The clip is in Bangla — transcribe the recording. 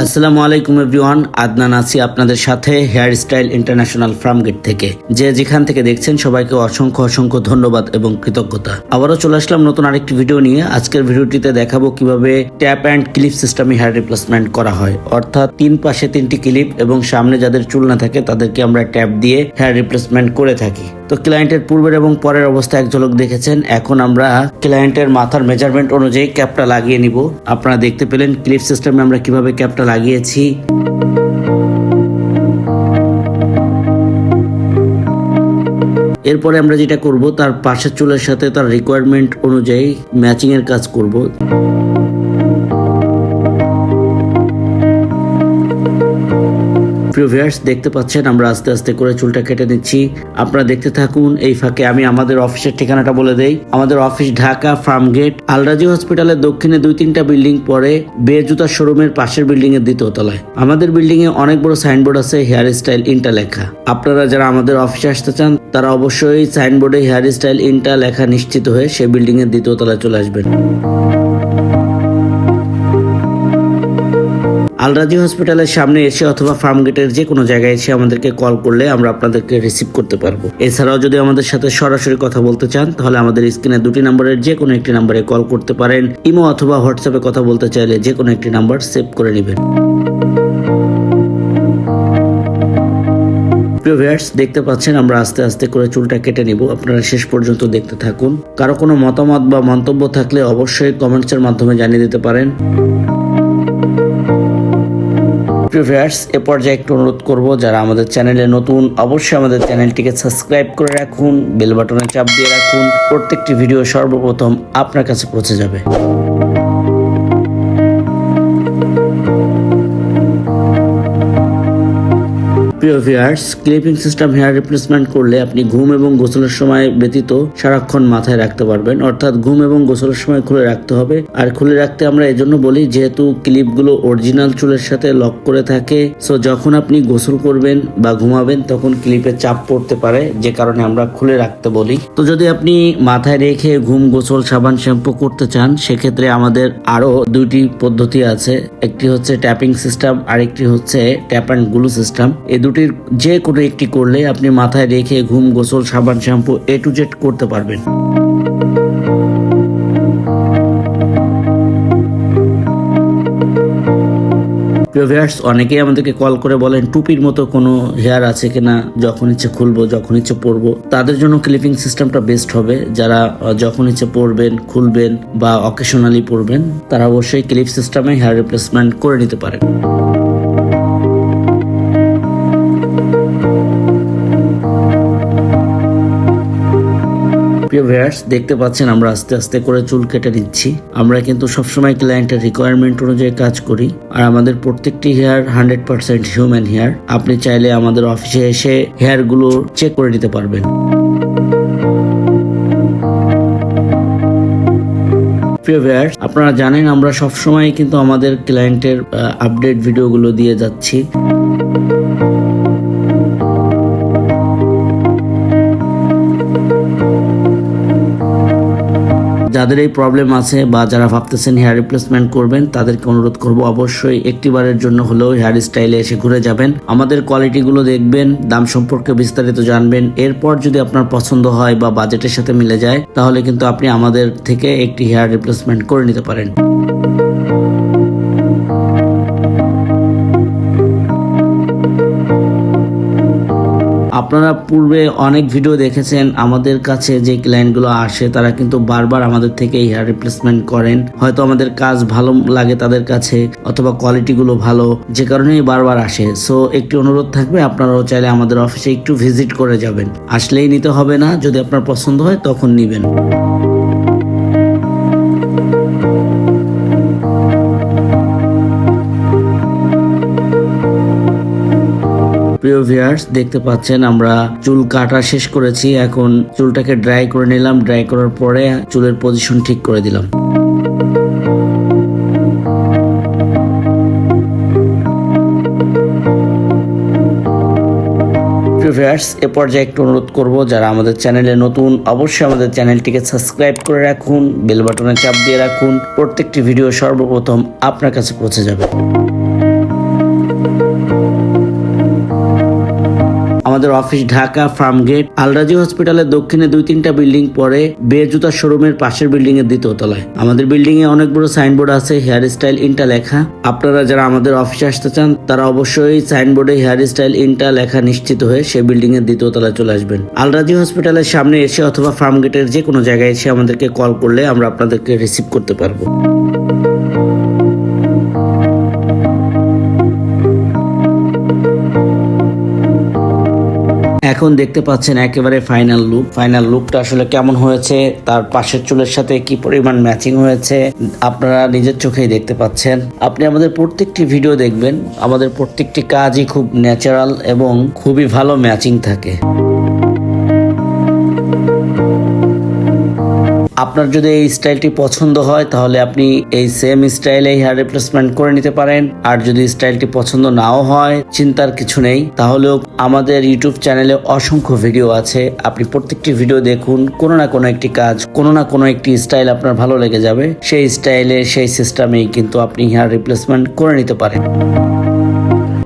আসসালামু আলাইকুম এভরিওয়ান, আদনান আছি আপনাদের সাথে hair style international Farmgate থেকে। যে যেখান থেকে দেখছেন সবাইকে অসংখ্য অসংখ্য ধন্যবাদ এবং কৃতজ্ঞতা। আবারও চলে আসলাম নতুন আরেকটি ভিডিও নিয়ে। আজকের ভিডিওটিতে দেখাবো কীভাবে ট্যাপ অ্যান্ড ক্লিপ সিস্টেমে হেয়ার রিপ্লেসমেন্ট করা হয়। অর্থাৎ তিন পাশে তিনটি ক্লিপ এবং সামনে যাদের চুল না থাকে তাদেরকে আমরা ট্যাপ দিয়ে হেয়ার রিপ্লেসমেন্ট করে থাকি। তো ক্লায়েন্টের পূর্বের এবং পরের অবস্থা এক ঝলক দেখেছেন। এখন আমরা ক্লায়েন্টের মাথার মেজারমেন্ট অনুযায়ী ক্যাপটা লাগিয়ে নিব। আপনারা দেখতে পেলেন ক্লিপ সিস্টেমে আমরা কীভাবে ক্যাপটা লাগিয়েছি। এরপরে আমরা যেটা করব, তার পাশের চুলের সাথে তার রিকোয়ারমেন্ট অনুযায়ী ম্যাচিং এর কাজ করব। প্রিয় ভিউয়ার্স দেখতে পাচ্ছেন, আমরা আস্তে আস্তে করে চুলটা কেটে নিচ্ছি। আপনারা দেখতে থাকুন, এই ফাঁকে আমি আমাদের অফিসের ঠিকানাটা বলে দেই। আমাদের অফিস ঢাকা ফার্ম গেট, আলরাজি হসপিটালের দক্ষিণে দুই তিনটা বিল্ডিং পরে বে জুতা শোরুমের পাশের বিল্ডিং এর দ্বিতীয় তলায় আমাদের বিল্ডিং এ অনেক বড় সাইনবোর্ড আছে, হেয়ার স্টাইল ইন্টা লেখা। আপনারা যারা আমাদের অফিসে আসতে চান, তারা অবশ্যই সাইনবোর্ডে হেয়ার স্টাইল ইন্টা লেখা নিশ্চিত হয়ে সেই বিল্ডিং এর দ্বিতীয় তলায় চলে আসবেন। আলরাজি হসপিটালের সামনে এসে অথবা ফার্ম গেটের যে কোনো জায়গায় এসে আমাদেরকে কল করলে আমরা আপনাদেরকে রিসিভ করতে পারব। এছাড়াও যদি আমাদের সাথে সরাসরি কথা বলতে চান, তাহলে আমাদের স্ক্রিনে দুটি নাম্বারের যে কোনো একটি নাম্বারে কল করতে পারেন। ইমো অথবা হোয়াটসঅ্যাপে কথা বলতে চাইলে যে কোনো একটি নাম্বার সেভ করে নেবেন। প্রিয় দেখতে পাচ্ছেন আমরা আস্তে আস্তে করে চুলটা কেটে নিব। আপনারা শেষ পর্যন্ত দেখতে থাকুন। কারও কোনো মতামত বা মন্তব্য থাকলে অবশ্যই কমেন্টসের মাধ্যমে জানিয়ে দিতে পারেন। প্রিয় ভিউয়ার্স, এ পর্যায়ে একটু অনুরোধ করব, যারা আমাদের চ্যানেলে নতুন, অবশ্যই আমাদের চ্যানেলটিকে সাবস্ক্রাইব করে রাখুন, বেল বাটনে চাপ দিয়ে রাখুন, প্রত্যেকটি ভিডিও সর্বপ্রথম আপনার কাছে পৌঁছে যাবে। প্রিয় viewers clipping system hair replacement করলে আপনি ঘুম এবং গোসলের সময় ব্যতীত সারাক্ষণ মাথায় রাখতে পারবেন। অর্থাৎ ঘুম এবং গোসলের সময় খুলে রাখতে হবে। আর খুলে রাখতে আমরা এজন্য বলি, যেহেতু ক্লিপগুলো অরিজিনাল চুলের সাথে লক করে থাকে সো যখন আপনি গোসল করবেন বা ঘুমাবেন, তখন ক্লিপে চাপ পড়তে পারে, যে কারণে আমরা খুলে রাখতে বলি। তো যদি আপনি মাথায় রেখে ঘুম, গোসল, সাবান, শ্যাম্পু করতে চান, সেক্ষেত্রে আমাদের আরও দুইটি পদ্ধতি আছে। একটি হচ্ছে ট্যাপিং সিস্টেম আরেকটি হচ্ছে ট্যাপ অ্যান্ড গ্লু সিস্টেম এই দুটির যে কোনো একটি করলে আপনি মাথায় রেখে ঘুম, গোসল, সাবান, শ্যাম্পু এ টু জেড করতে পারবেন। প্রিয় অনেকেই আমাদেরকে কল করে বলেন, টুপির মতো কোনো হেয়ার আছে কিনা, যখন ইচ্ছে খুলবো, যখন ইচ্ছে পরবো। তাদের জন্য ক্লিপিং সিস্টেমটা বেস্ট হবে। যারা যখন ইচ্ছে পরবেন, খুলবেন বা অকেশনালি পরবেন, তারা অবশ্যই ক্লিপ সিস্টেমে হেয়ার রিপ্লেসমেন্ট করে নিতে পারেন। প্রিয় ভিউয়ার্স দেখতে পাচ্ছেন আমরা আস্তে আস্তে করে চুল কেটে নিচ্ছি। আমরা কিন্তু সবসময় ক্লায়েন্টের রিকোয়ারমেন্ট অনুযায়ী কাজ করি। আর আমাদের প্রত্যেকটি hair hundred percent human hair আপনি চাইলে আমাদের অফিসে এসে হেয়ারগুলো চেক করে নিতে পারবেন। প্রিয় আপনারা জানেন আমরা সবসময় কিন্তু আমাদের ক্লায়েন্টের আপডেট ভিডিওগুলো দিয়ে যাচ্ছি। যাদের এই প্রবলেম আছে বা যারা ভাবতেছেন হেয়ার রিপ্লেসমেন্ট করবেন, তাদেরকে অনুরোধ করব অবশ্যই একটিবারের জন্য হলেও হেয়ার স্টাইলে এসে ঘুরে যাবেন। আমাদের কোয়ালিটিগুলো দেখবেন, দাম সম্পর্কে বিস্তারিত জানবেন। এরপর যদি আপনার পছন্দ হয় বা বাজেটের সাথে মিলে যায়, তাহলে কিন্তু আপনি আমাদের থেকে একটি হেয়ার রিপ্লেসমেন্ট করে নিতে পারেন। আপনারা পূর্বে অনেক ভিডিও দেখেছেন, আমাদের কাছে যে ক্লায়েন্টগুলো আসে, তারা কিন্তু বারবার আমাদের থেকে হেয়ার রিপ্লেসমেন্ট করেন। হয়তো আমাদের কাজ ভালো লাগে তাদের কাছে, অথবা কোয়ালিটিগুলো ভালো, যে কারণেই বারবার আসে। সো একটি অনুরোধ থাকবে, আপনারাও চাইলে আমাদের অফিসে একটু ভিজিট করে যাবেন। আসলেই নিতে হবে না, যদি আপনার পছন্দ হয়, তখন নিবেন। প্রিয় ভিউয়ার্স দেখতে পাচ্ছেন আমরা চুল কাটা শেষ করেছি, এখন চুলটাকে ড্রাই করে নিলাম ড্রাই করার পরে চুলের পজিশন ঠিক করে দিলাম। ভিউয়ার্স এ পর্যায়ে একটু অনুরোধ করব, যারা আমাদের চ্যানেলে নতুন, অবশ্যই আমাদের চ্যানেলটিকে সাবস্ক্রাইব করে রাখুন বেল বাটনে চাপ দিয়ে রাখুন, প্রত্যেকটি ভিডিও সর্বপ্রথম আপনার কাছে পৌঁছে যাবে। Office Dhaka Farmgate. আলরাজি হসপিটালের দক্ষিণে দুই তিনটা বিল্ডিং পরে বে জুতা শোরুমের পাশের বিল্ডিং এর দ্বিতীয় তলায়। আমাদের বিল্ডিং এ অনেক বড় সাইনবোর্ড আছে, হেয়ার স্টাইল ইনটা লেখা। আপনারা যারা আমাদের অফিসে আসতে চান, তারা অবশ্যই সাইনবোর্ডে হেয়ার স্টাইল ইনটা লেখা নিশ্চিত হয়ে সেই বিল্ডিং এর দ্বিতীয় তলায় চলে আসবেন। আলরাজি হসপিটালের সামনে এসে অথবা ফার্ম গেটের যে কোনো জায়গায় এসে আমাদেরকে কল করলে আমরা আপনাদেরকে রিসিভ করতে পারব। এখন দেখতে পাচ্ছেন একেবারে ফাইনাল লুক ফাইনাল লুকটা আসলে কেমন হয়েছে, তার পাশের চুলের সাথে কি পরিমাণ ম্যাচিং হয়েছে, আপনারা নিজের চোখেই দেখতে পাচ্ছেন। আপনি আমাদের প্রত্যেকটি ভিডিও দেখবেন, আমাদের প্রত্যেকটি কাজই খুব ন্যাচারাল এবং খুবই ভালো ম্যাচিং থাকে। আপনার যদি এই স্টাইলটি পছন্দ হয়, তাহলে আপনি এই সেম স্টাইলে হেয়ার রিপ্লেসমেন্ট করে নিতে পারেন। আর যদি স্টাইলটি পছন্দ নাও হয়, চিন্তার কিছু নেই। তাহলেও আমাদের ইউটিউব চ্যানেলে অসংখ্য ভিডিও আছে। আপনি প্রত্যেকটি ভিডিও দেখুন, কোনো না কোনো একটি কাজ, কোনো না কোনো একটি স্টাইল আপনার ভালো লেগে যাবে। সেই স্টাইলে সেই সিস্টেমেই কিন্তু আপনি হেয়ার রিপ্লেসমেন্ট করে নিতে পারেন।